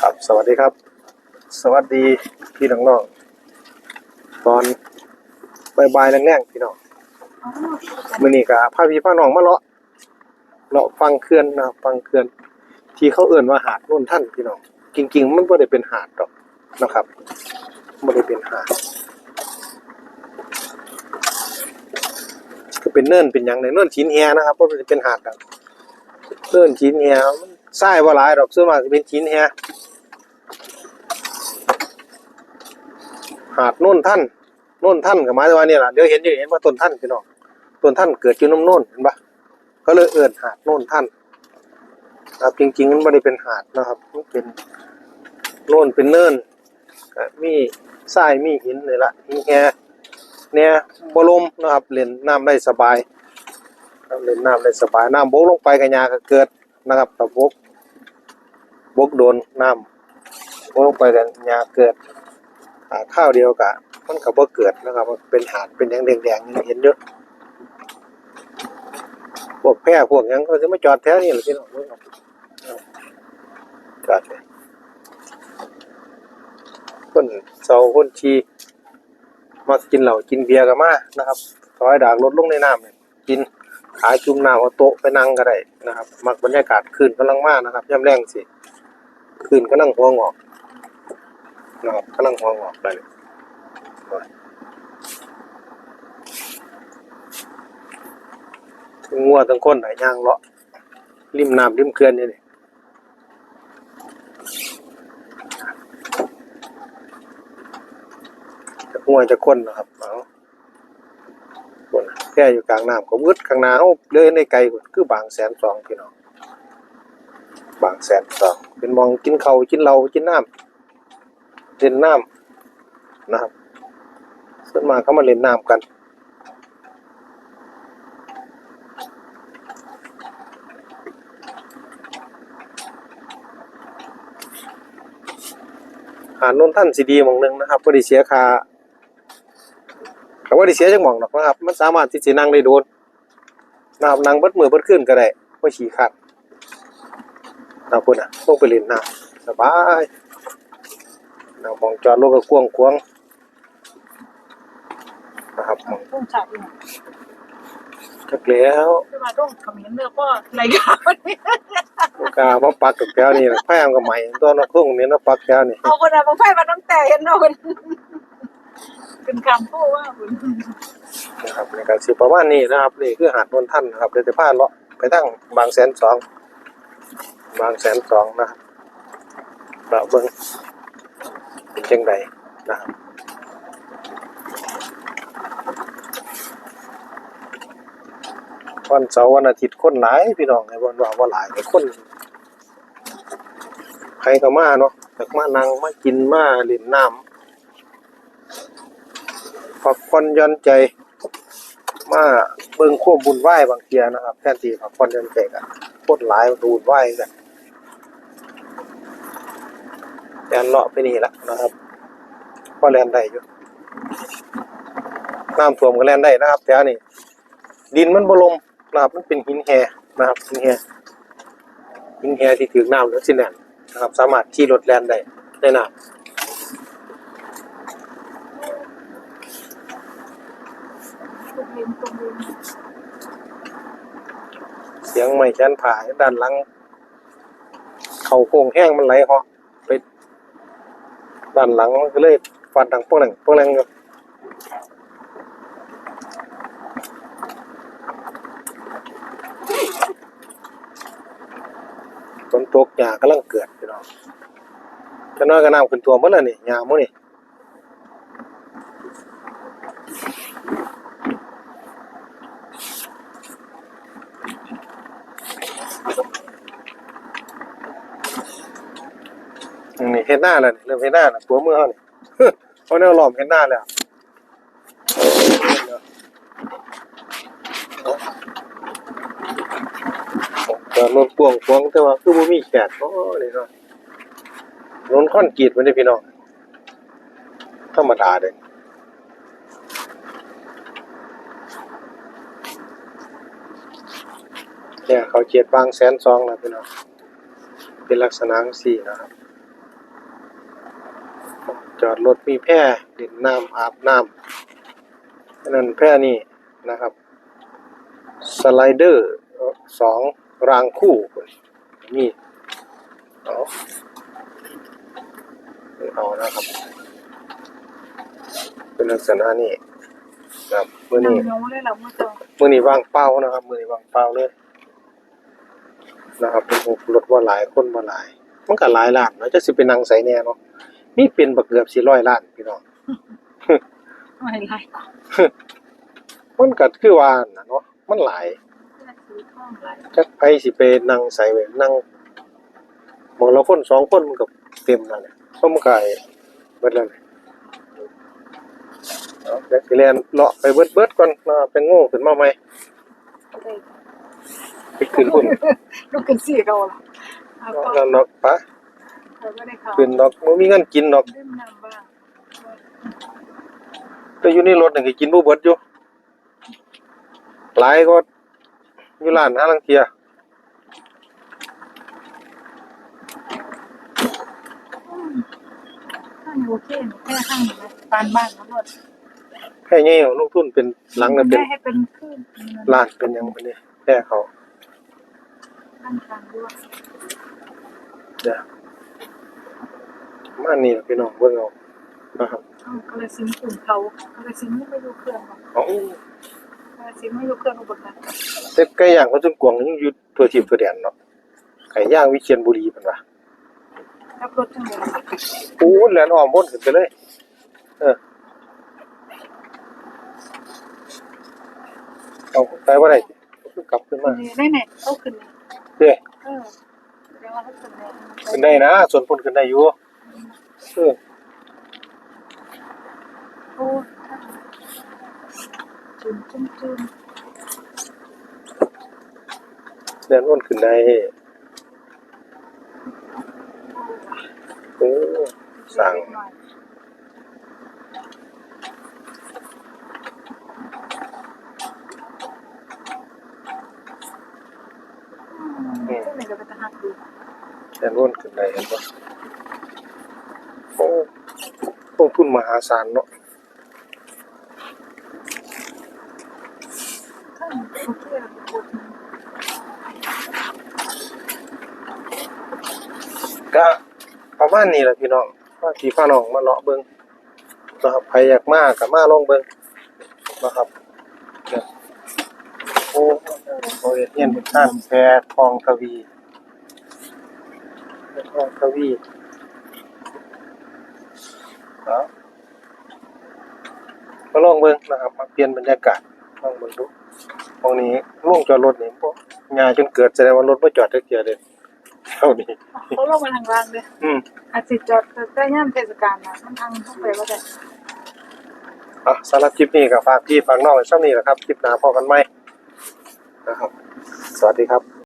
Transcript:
ครับ สวัสดีครับ สวัสดีพี่น้องๆตอนบ่ายๆแรงๆพี่น้องมื้อนี้ก็พาพี่พาน้องมาเลาะเลาะฟังเขื่อนนะครับฟังเขื่อน ที่เขาเอื่นว่าหาดโน่นท่านพี่น้องจริง ๆ มันบ่ได้เป็นหาดดอกนะครับบ่ได้เป็นหาดก็เป็นเนินเป็นหยังในเนินชินแฮนะครับบ่ได้เป็นหาดดอกเนินชินแฮมัน ทรายบ่หลายดอกส่วนมากเป็นชินแฮหาดโน่นท่านโน่นท่านก็หมายถึงว่านี่ล่ะเดี๋ยวเห็นอยู่เห็นว่าต้นท่านพี่น้องต้นท่านเกิดอยู่น้ำโน่นเห็นปะก็เลยเอิ้นหาดโน่นท่านครับจริงๆมันไม่ได้เป็นหาดนะครับมันเป็นโน่นเป็นเนินมีทรายมีหินเลยละมีแฮเนี่ยบลมนะครับเล่นน้ำได้สบายครับเล่นน้ำได้สบายน้ำโบกลงไปกัญญาก็เกิดนะครับต่บก บกโดนน้ำบกลงไปกัญญาเกิดหาข้าวเดียวกะมันกับว่าเกิดนะครับมันเป็นหาดเป็นแดงแดงๆเห็นเยอะพวกแพร่พวกยังก็จะมาจอดแถวนี้แหละพี่น้องก็คนเสาคนชีมากินเหล้ากินเบียร์กันมานะครับถอยดากรถลงในน้ำเนี่ยกินขาจุ่มน้ำเอาโต๊ะไปนั่งก็ได้นะครับ มักบรรยากาศคืนกำลังมากนะครับย่ำแรงสิ คืนกำลังหัวงอกนะครับกำลังหัวงอกได้เลยทั้งงัวทั้งคนไหนย่างเลาะริมน้ำริมเขื่อนนี่นี่จะห่วจะคนนะครับเอาคนแค่อยู่กลางน้ำก็วืดข้างน้าเอาเลยในไกลคนคือบางแสนสองพี่น้อง บางแสนสองเป็นมองกินเขาวกินเหล้ากินน้ำเล่นน้ำนะครับส่วนมากเขามาเล่นน้ำกันหาดนนท่านสีดีหมองหนึ่งนะครับบ่ได้เสียค่าก็บ่ได้เสียจักหมองหรอกนะครับ มันสามารถที่สินั่งได้โดนนะครับนั่งเบิดมือเบิดคืนก็ได้บ่ขี้ขา ดนะพุ่นน่ะลงไปเล่นน้ำสบายนะหมองจอดรถก็กว้างขวางนะครับหมองต้องฉากเนี่ยจักแล้วจะมาต้องคอมเมนต์เนื้อพ่อรายการวันนี้กามาปักกับแก้วนี่ล่ะแพงก็ใหม่ตัวนกทุ่งนี่นะปักแก้วนี่เอาคนเอามาไฟมาตั้งแต่เห็นเอาคนเป็นคำพูดว่าคุณนะครับในการสิประมาณนี้นะครับนี่คือหาดนนท่านนะครับเดี๋ยวจะพาเลาะไปทั้งบางแสนสอง บางแสนสองนะครับเราเบิ่งเป็นจังไดนะครับวันเสาร์วันอาทิตย์คนหลายพี่น้องไอ้วันว่าว่าหลายแต่คน ใครก็มาเนาะจากมานั่งมากินมาเล่นน้ำพักผ่อนย่อนใจมาเบิ่งควบบุญไหว้บางเทียนะครับแทนที่พักผ่อนย่อนใจกันโคตรหลายดูดไหว้กัน แลนเลาะไปนี่แหละนะครับพอแลนได้อยู่น้ำท่วมก็แลนได้นะครับแถวนี้ดินมันบลมนะครับมันเป็นหินแหนะครับหินแหหินแหที่ถือน้ำแล้วสิแน่นนะครับ สามารถขี่รถแลนได้ในน้ำเรียนตรงเสียงไม่แขนผ่าด้านหลัง เขาโค้งแห้งมันไหลเหาะ ด้านหลังมันก็เลยฟันดังพวกนั้นพวกนั้นอยู่ฝนตกหญ้ากำลังเกิดพี่น้องจะน้อยก็น้ำขึ้นตัวหมดแล้วนี่หญ้าหมื้นี่ นี่เห็นหน้าแล้วนี่เริ่มเห็นหน้าแล้วตัวมือเขานี่เขาแนวหลอมเห็นหน้าแล้วจอดรถพ่วงพวงแต่ว่าคือบ่มีแขกโอ้นี่เนาะถนนค่อนกรีตมันได้พี่น้องธรรมดาเด้เนี่ยเขาเจียดบางแสนซองแล้วพี่น้องเป็นลักษณะสี่นะครับ จอดรถมีแพร่ดินน้ำอาบน้ำอันนั้นแพร่นี่นะครับสไลเดอร์สองรางคู่นี่เอาเอานะครับ เป็นลักษณะนี้ครับมื่อนั่งนี้ยงเมื่อนี้วางเป้านะครับ มื่อนี้วางเป้าเลยนะครับเป็นรถว่าหลายคนว่าหลาย มันก็หลายล้านเนาะจะสิเป็นนางใสแน่เนาะ นี่เป็นบักเกือบสี่ร้อยล้านพี่น้องไม่ไรมันก็คือว่าน่ะเนาะมันหลายเพื่อซื้อข้องไรจักไปสิไปนั่งใส่ไว้นั่งมองเราคนสองคนมันก็เต็มแล้วเนี่ยเพราะมันก็ไอ้เบิดแล้วเนี่ยเอาเดี๋ยวสิแลนเลาะไปเบิดเบิดก่อนมาเป็นโง่ขึ้นมาใหม่ได้ไปขึ้นพุ่น ลูกขึ้นสี่เราละเอาเนาะก็แล้วเนาะปะเราก็ได้ ข่าวขึ้นดอกบ่มีเงินกินดอกเล่นน้ำบ้างแต่อยู่ในรถนี่ก็กินบ่เบิดอยู่หลายก็อยู่ร้านหาลังเทียข้างโอเคแค่ข้างนะปานบ้านทั้งหมดแค่นี้ลงทุนเป็นหลังน่ะเป็นได้ให้เป็นคลื่นล้านเป็นหยังเป็นนี่แค่เขานั่ งกลางด้วยเดี๋ยวมานี่ล่ะพี่น้องเบิ่งเอานะครับเอาก็เลยซิมกลุ่มเขาก็เลยซิมไม่ดูเครื่องหรอกเอาก็เลยซิมไม่ดูเครื่องอุปกรณ์แต่ไก่ย่างเขาจนกวางยังอยู่ทั่วทิพย์ทั่วแดนเนาะไก่ย่างวิเชียรบุรีเพิ่นว่ารับรถจังเลยโอ้แล่นอ้อมบนขึ้นไปเลย เออเอาไปบ่ได้คือกลับขึ้นมาได้ไหนเอาขึ้นเด้เออเรียกว่าเขาขึ้นขึ้นได้นะส่วนพุ่นขึ้นได้อยู่ เออโอ้จุ่มจุ่มจุ่มแล่นอ้นขึ้นได้โอ้สั่งอืมซึ่งไหนก็เป็นทหารดูแล่นอ้นขึ้นได้เห็นบ่โอ้ลงทุนมหาศาลเนาะก็ประมาณนี้แหละพี่น้องว่าพี่ฟ้าน้องมาเลาะเบิ่งนะครับใครอยากมาก็มาลองเบิ่งนะครับโอ้โอ้ยเฮียนเป็นท่านแพรทองทวีทองทวี เอามาลองเบิ่งนะครับ มาเปลี่ยนบรรยากาศลองเบิ่งดูตรงนี้ลงจอดรถนี่บ่งานจนเกิดแสดงว่ารถบ่จอดจักเทื่อเด้เท่านี้เขาลงมาทางล่างเลยอืมอาจจะจอดแต่ย่ามเทศกาลนะมันทางเข้าไปว่าได้อะสำหรับคลิปนี้ก็ฝากพี่ฝากน้องไว้ซ้ำนี้แหละครับ คลิปหน้าพอกันไหมนะครับ สวัสดีครับ